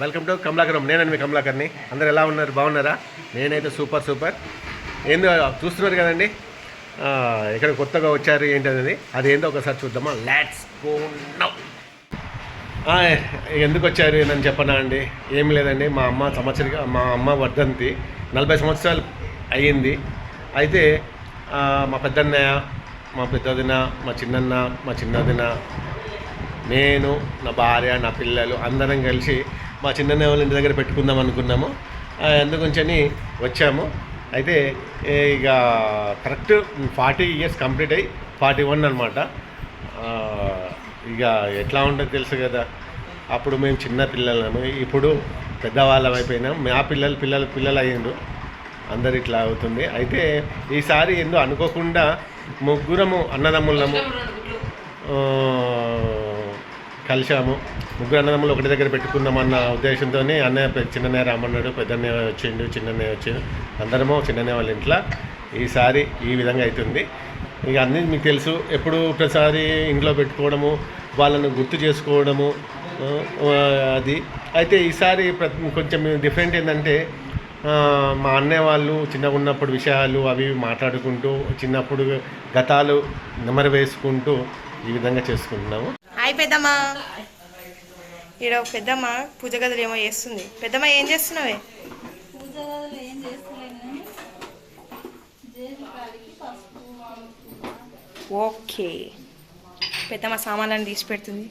Welcome to Kamalakaram. నేనండి మీ కమలాకర్ని. అందరు ఎలా ఉన్నారు? బాగున్నారా? నేనైతే సూపర్ సూపర్. ఏందో చూస్తున్నారు కదండి? ఇక్కడ కొత్తగా వచ్చారు ఏంటనేది? అది ఏందో ఒకసారి చూద్దామా? లాట్స్ గో నౌ ఎందుకు వచ్చారు నన్ను చెప్పనా అండి? ఏం లేదండి. మా అమ్మ సంవత్సరిక మా అమ్మ వర్ధంతి నలభై సంవత్సరాలు అయ్యింది. అయితే మా పెద్దన్నయ్య మా పెద్దదిన మా చిన్నన్న మా చిన్నదిన నేను నా భార్య నా పిల్లలు అందరం కలిసి మా చిన్నన్న వాళ్ళ ఇంటి దగ్గర పెట్టుకుందాం అనుకున్నాము. ఆ, వచ్చాము. అయితే ఇక కరెక్ట్ ఫార్టీ ఇయర్స్ కంప్లీట్ అయ్యి ఫార్టీ వన్ అనమాట ఇక ఎట్లా ఉంటుందో తెలుసు కదా. అప్పుడు మేము చిన్న పిల్లలము. ఇప్పుడు పెద్దవాళ్ళం అయిపోయినాం. మా పిల్లలు పిల్లలు పిల్లలు అయ్యిండ్రు. అందరు ఇట్లా అవుతుంది. అయితే ఈసారి ఏందో అనుకోకుండా ముగ్గురము అన్నదమ్ములము కలిసాము కలిశాము. ముగ్గురు అన్నదమ్ములు ఒకటి దగ్గర పెట్టుకుందామన్న ఉద్దేశంతో అన్నయ్య చిన్నన్నయ్య రామన్నాడు పెద్దన్నయ్య వచ్చిండు చిన్నన్నయ్య వచ్చిండు. అందరము చిన్నన్నయ్య వాళ్ళ ఇంట్లో. ఈసారి ఈ విధంగా అవుతుంది ఇక అన్నీ మీకు తెలుసు ఎప్పుడు ప్రతిసారి ఇంట్లో పెట్టుకోవడము వాళ్ళను గుర్తు చేసుకోవడము అది. అయితే ఈసారి కొంచెం డిఫరెంట్ ఏంటంటే మా అన్నయ్య వాళ్ళు చిన్నగా ఉన్నప్పుడు విషయాలు అవి ఇవి మాట్లాడుకుంటూ చిన్నప్పుడు గతాలు నెమరు వేసుకుంటూ ఈ విధంగా చేసుకుంటున్నాము. అయిపోయిద్దామా ఈడ పెద్దమ్మ పూజ గదులు ఏమో చేస్తుంది. పెద్దమ్మ ఏం చేస్తున్నావే? ఓకే. పెద్దమ్మ సామాన్లను తీసి పెడుతుంది.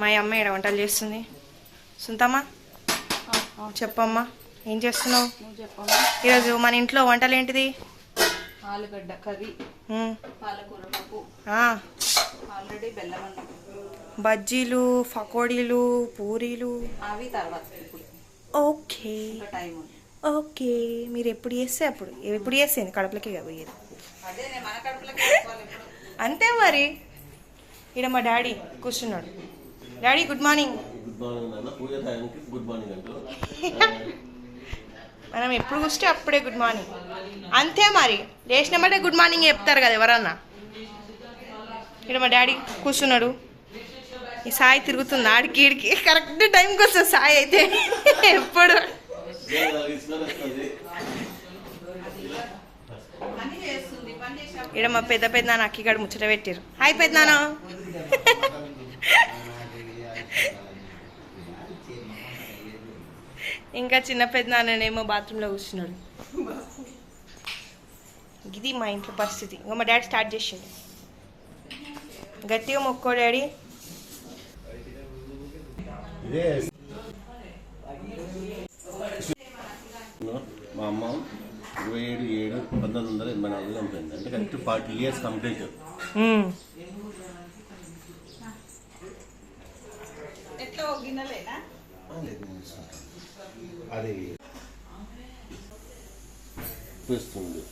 మా అమ్మ ఈడ వంటలు చేస్తుంది. సుంతమ్మా? చెప్పమ్మా ఏం చేస్తున్నావు? ఈరోజు మన ఇంట్లో వంటలు ఏంటిది? ఆలుగడ్డ కర్రీ పాలకూర పప్పు ఆల్రెడీ బెల్లం బజ్జీలు పకోడీలు పూరీలు. అవి తర్వాత ఇప్పుడు. ఓకే. ఓకే. మీరు ఎప్పుడు చేస్తే అప్పుడు. ఎప్పుడు చేసేది కడుపులకి పోయేది. అంతే మరి. ఈడ మా డాడీ కూర్చున్నాడు. Daddy good morning. Good morning నాన్న. పూజ టైంకి గుడ్ మార్నింగ్ అంటూ. మనం ఎప్పుడు కూర్చుంటే అప్పుడే గుడ్ మార్నింగ్. అంతే మరి. లేచినామంటే గుడ్ మార్నింగ్ చెప్తారు కదా ఎవరన్నా. ఇక్కడ మా డాడీ కూర్చున్నాడు. ఈ సాయి తిరుగుతుంది ఆడికి ఈడికి కరెక్ట్ టైంకి వస్తుంది సాయి అయితే. ఎప్పుడు? ఇక్కడ మా పెద్ద పెద్ద నాన్న అక్కిగాడు ముచ్చట పెట్టారు హాయ్ పెద్ద నాన్న. ఇంకా చిన్న పెద్ద నాన్ననేమో బాత్రూంలో కూర్చున్నాడు. ఇది మా ఇంట్లో పరిస్థితి. ఇంకా మా డాడీ స్టార్ట్ చేసాడు. గట్టిగా మొక్కో డాడీ. మా అమ్మ ఇరవై ఏడు ఏడు పంతొమ్మిది వందల ఎనభై నాలుగులో ఉంటుంది అంటే కరెక్ట్ ఫార్టీ ఇయర్స్ కంప్లీట్ అది చూస్తుంది.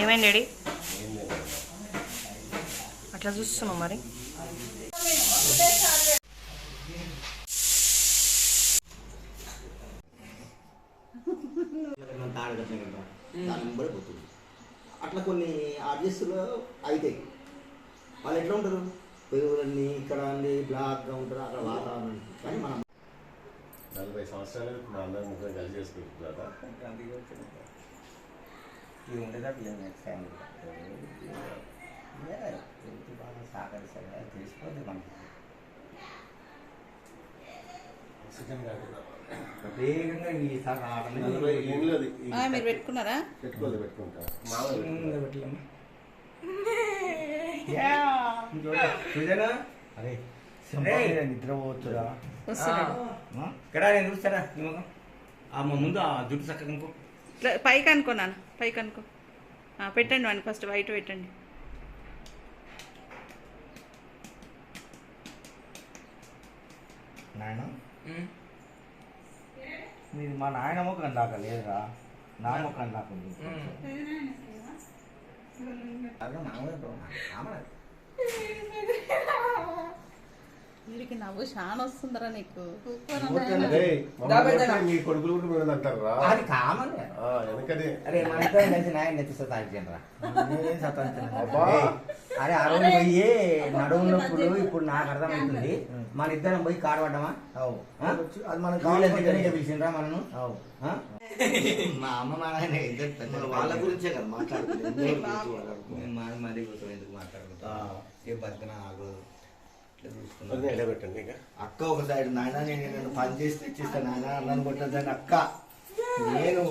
ఏమైంది డాడీ? అట్లా చూస్తున్నావు మరి అట్లా కొన్ని ఆర్జెస్లో అవుతాయి వాళ్ళు ఎట్లా ఉంటారు? పెరుగులన్నీ ఇక్కడ అన్ని బ్లాక్గా ఉంటారు అక్కడ వాతావరణం. కానీ మనం నలభై సంవత్సరాలు మా అందరం ముగ్గురు కలిసి చేసుకుంటున్నారా ఇది ఉండేదా ఫ్యామిలీ కాదు ఈ మీరు పెట్టుకున్నారా? పెట్టుకోలేదు పెట్టుకుంటా. అరే నిద్రపోతురా. వస్తున్నాడు ఇక్కడ నేను చూస్తారా ఆ ముందు ఆ జుట్టు చక్కగా పైకి అనుకున్నాను పైకి అనుకో. ఆ, పెట్టండి వాడిని ఫస్ట్ వైట్ పెట్టండి. నాయన? నీది మా నాయన ముఖం దాకా లేదురా. నా ముఖం దాకా ఉంది. వీడికి నవ్వు చాలా వస్తుందిరా నీకు. మీ కొడుకులు కూడా మీరు అంటారా? అది కామన్ ఎందుకని? అరే కలిసి నాయన నెత్తి అరే ఆ రోజు పోయి నడుము నొప్పులు ఇప్పుడు నాకు అర్థమవుతుంది. మన ఇద్దరం పోయి కారు పడ్డామా? అవు. ఆ? అది మనం వీళ్ళ దగ్గర కావాలి పిలిచిండ్రా మనను అవు. ఆ? మా అమ్మ మా నాయన ఇద్దరు పెద్ద వాళ్ళ గురించే కదా మాట్లాడుతుంది. మాది మాది కోసం ఎందుకు మాట్లాడుకుంటా? ఏ బతికిన ఆగు. ఇక. అక్క ఒక సైడ్ నాయన నేను నన్ను పని చేసి తెచ్చిస్తాను నాయన అన్నను కొట్టదని అక్క. నేను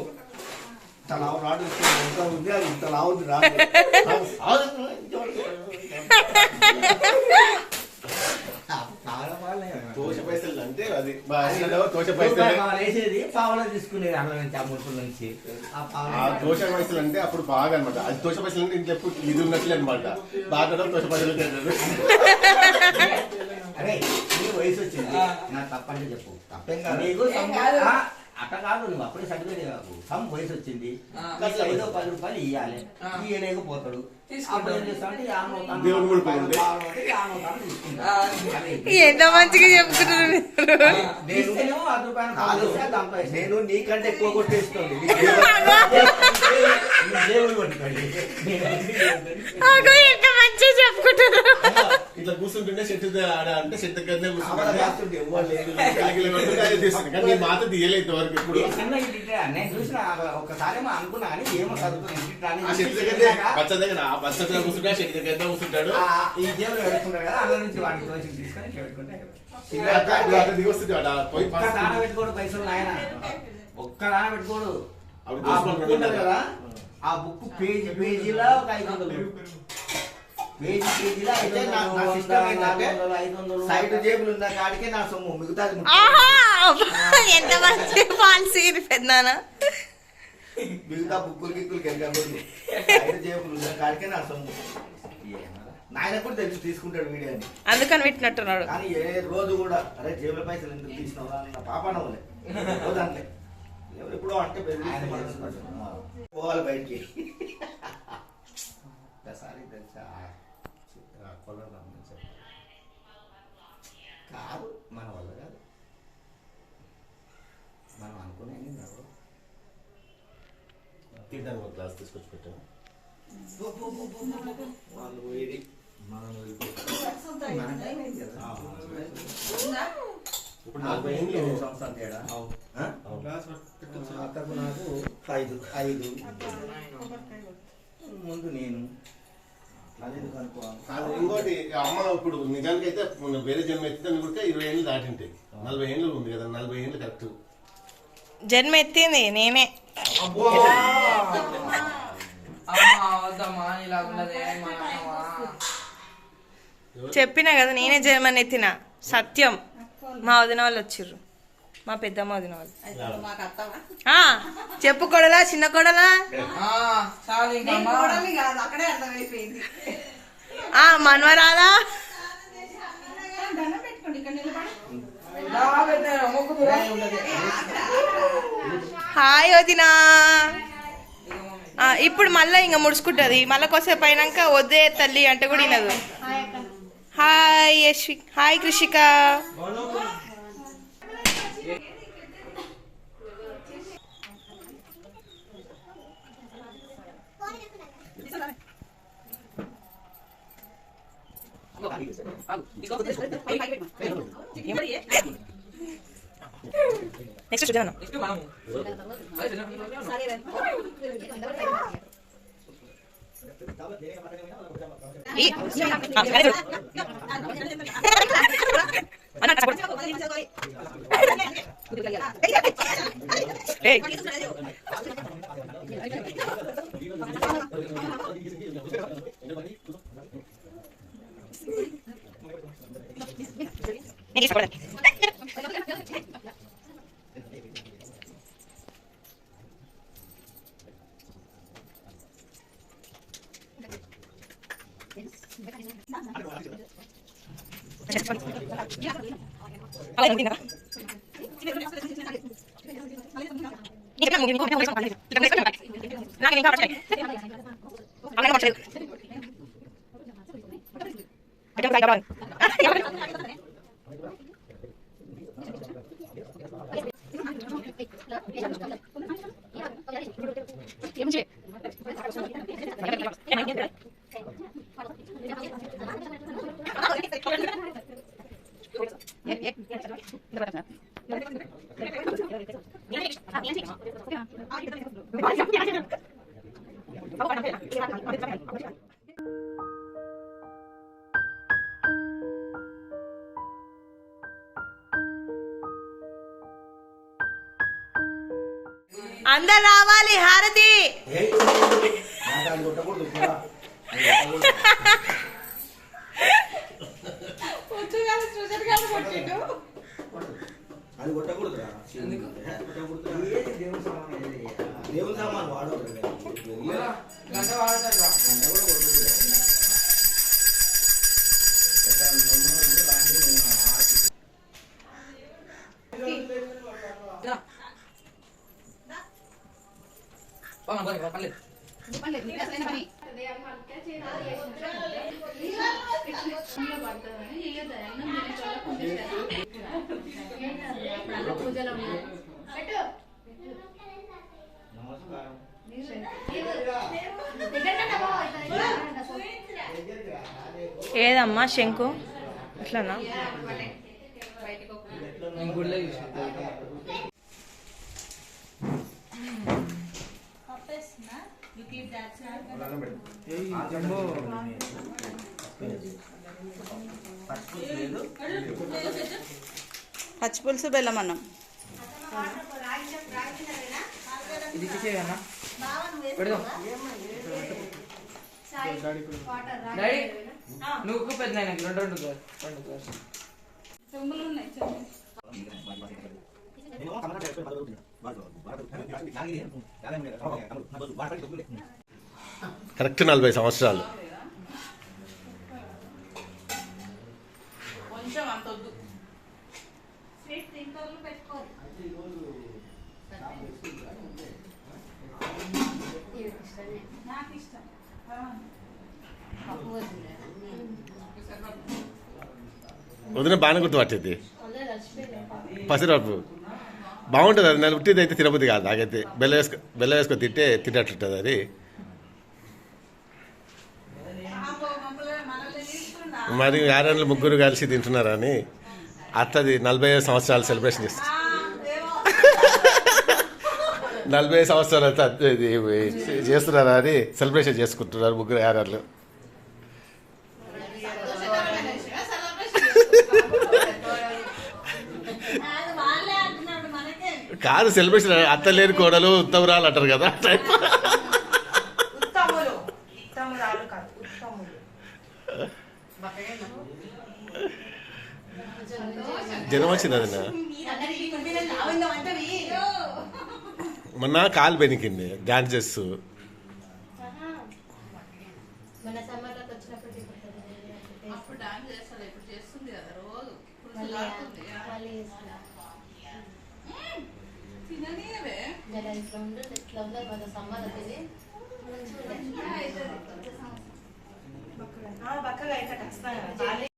ఇంత లావు రాడు ఇంత ఉంది అది ఇంత లావు ఉంది రాడు చాలా తోష పైసలు అంటే అది. రూపాయి పైసలు. పావులో తీసుకునేది అన్న నుంచి ఆ నుంచి. దోష పైసలు అంటే అప్పుడు బాగా అనమాట అది దోష పైసలు అంటే ఇంట్లో ఎప్పుడు ఇది ఉన్నట్లే అనమాట బాగా దోష పైసలు తింటారు. అరే నీ వయసు వచ్చింది. నా తప్పంటే చెప్పు. తప్పేం కాదు. నీకు అట్ట కాదు నువ్వు అప్పుడే సర్టిఫికేట్ కాదు సమ్ వయసు వచ్చింది. నీకు ఐదో పది రూపాయలు ఇవ్వాలి ఇయ్యలేకపోతాడు. అప్పుడు ఏం చేస్తామంటే యానో తాను దేవుడు కూడా పోయింది. పావులో అంటే యానో తాను తీసుకుంటా. అదే. ఎంత మంచిగా చెప్తున్నారు మీరు? నేను నీకంటే ఎక్కువ ఎంత మంచిగా చెప్పుకుంటున్నారు. ఇట్లా కూర్చుంటుంటే చెట్టు అంటే చెట్టు కింద. కూర్చుంటే మాత తీయలేదు ఇంతవరకు ఇప్పుడు. ఒకసారి అనుకున్నా చెట్టు దగ్గర బచ్చ దగ్గర దగ్గర కూర్చుంటే చెట్టు దగ్గర కూర్చుంటాడు. ఈ జేబులో పెట్టుకుంటారు కదా నుంచి రోజు తీసుకొని పెట్టుకుంటే పోయి దాన పెట్టుకోడు పైసలు నాయన. ఒక్క దాన పెట్టుకోడు. ఉంటుంది పెట్టుకుంటాడు. కదా ఆ బుక్ పేజీ పేజీలా ఒక ఐదు వందలు. పేజీ పేజీలా అయితే నా- సిస్టమ్ ఏంటంటే సైడ్ జేబులు ఉన్న కాడికే నా సొమ్ము మిగతాది ఎంత మంచి పాలసీ పెద్దనా మిగతా బుక్కులు గిక్కులు జేబులు ఉన్న కాడికే నా సొమ్ము నాయన కూడా తెలిసి తీసుకుంటాడు వీడియోని అందుకని పెట్టినట్టున్నాడు కానీ ఏ రోజు కూడా అరే జేబుల పైసలు ఎందుకు తీసినావా అన్న పాప నవ్వలే ఎవరు ఎప్పుడో అంటే పోవాలి బయటికి ఒకసారి తెలుసా. కాదు మన వల్ల కాదు మనం అనుకునే తీయడానికి ఒక గ్లాస్ తీసుకొచ్చి పెట్టాను. వాళ్ళు మనం ఇప్పుడు నాకు ఏంటి సంవత్సరాలు తేడా ఐదు. ఐదు. ముందు నేను. ఇంకోటి అమ్మ ఇప్పుడు నిజానికి అయితే మొన్న వేరే జన్మ ఎత్తితే అనుకుంటే ఇరవై ఏళ్ళు దాటింటాయి నలభై ఏళ్ళు ఉంది కదా నలభై ఏళ్ళు కరెక్ట్. జన్మ ఎత్తింది నేనే. చెప్పినా కదా నేనే జన్మని ఎత్తిన. సత్యం. మా వదిన వాళ్ళు వచ్చిర్రు. మా పెద్దమ్మ వదిన వాళ్ళు. ఆ, చెప్పు కొడలా చిన్న కొడలా? ఆ, చాలు ఇంకా అమ్మా. అక్కడే అర్థమైపోయింది ఆ మనవరాలా పెట్టుకోండి ఇక్కడ హాయ్ వదినా ఇప్పుడు మళ్ళీ ఇంకా ముడుచుకుంటుంది మళ్ళీ కొద్దిసేపు అయినాక వద్దే తల్లి అంటే కూడా వినదు hi Yashvi hi Krishika next చూద్దాం నెక్స్ట్ మనము. అదే చిన్న- నీకు ఇష్టపడదు. అలాగే తిన్నారా? నీకు ఎట్లా నువ్వు ఇంకో విషయం తెలుసుకోవాలి. ఇక్కడ తెలుసుకోవాలి. నాకు ఇంకా పట్టలేదు. అలాగే పట్టలేదు. అందరు రావాలి హారతి అది కొట్టకూడదు కూడా. అది కొట్టకూడదు. అది కొట్టకూడదురా. దేవుని సామాన్ వాడకూడదు గంట వాడతారు. గంట కూడా కొట్టకూడదు. ఎక్కడ నన్ను దాంట్లో నేను పోమ్మా, పోనీ, పర్లేదు. చూసిన పచ్చిపులుసు బెల్లం అన్నం. ఇది తీసేయన్నా పెడదాం నువ్వు పెద్ద రెండు రెండు రెండు గ్లాస్. నేను కరెక్ట్ నలభై సంవత్సరాలు. వదిన బాగానే గుర్తుపట్టేది పసిరపు. బాగుంటుంది అది. నేను ఉట్టిది అయితే తినబుద్ది కాదు నాకైతే. బెల్ల వేసుకో బెల్ల వేసుకొని తింటే తిన్నట్టుంటుంది అది. మరి ఆరేళ్ళు ముగ్గురు కలిసి తింటున్నారని అత్తది నలభై ఐదు సంవత్సరాలు సెలబ్రేషన్ చేస్తుంది. నలభై ఐదు సంవత్సరాలు అయితే చేస్తున్నారా అని సెలబ్రేషన్ చేసుకుంటున్నారు ముగ్గురు ఆరేళ్ళు కాదు సెలబ్రేషన్ అత్త లేని కోడలు ఉత్తమరాలు అంటారు కదా. టైప్ ఉత్తములు. ఉత్తమురాలు కాదు ఉత్తములు. జనం వచ్చింది అది మొన్న కాలు బెనికింది డాన్స్ చేస్తూ మన సమ్మర్లోకి వచ్చినప్పుడు అప్పుడు డాన్స్ చేస్తాడు ఇప్పుడు చేస్తుంది కదా రోజు పులుసు మళ్ళీ లాగుతుంది. మళ్ళీ చేస్తున్నా. తిననీయవే జర ఇట్లా ఉండదు ఇట్లా ఉండదు మన సమ్మర్ అది మంచిగా